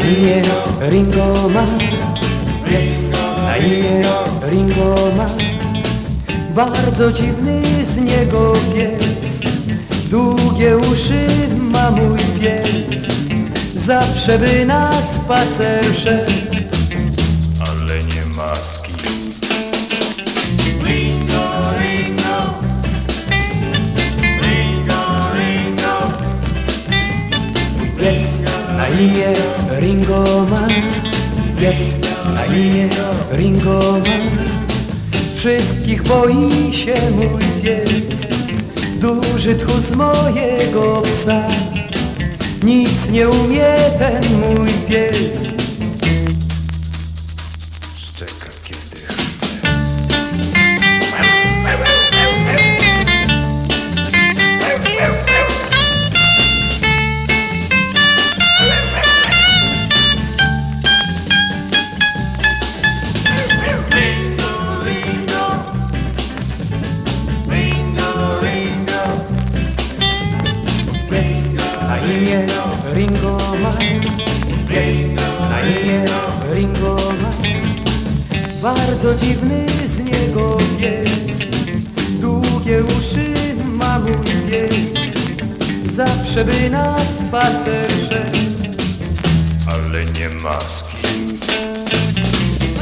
na imię Ringo ma. Pies na imię Ringo ma. Bardzo dziwny z niego pies. Długie uszy ma mój pies. Zawsze by na spacer szedł. Ale nie maski. Pies na imię Ringo ma Pies na imię Ringo ma Wszystkich boi się mój pies Duży tchu z mojego psa. Nic nie umie ten mój pies Jest na imię Ringo Maj Jest na imię Ringo Maj Bardzo dziwny z niego pies. Długie uszy ma mój pies. Zawsze by na spacer szedł Ale nie ma z kim.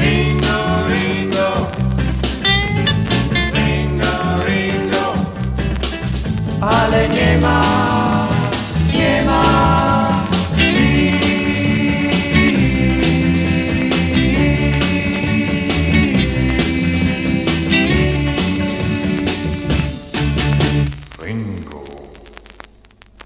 Ringo, Ringo. Ringo, Ringo. Ale nie ma. now.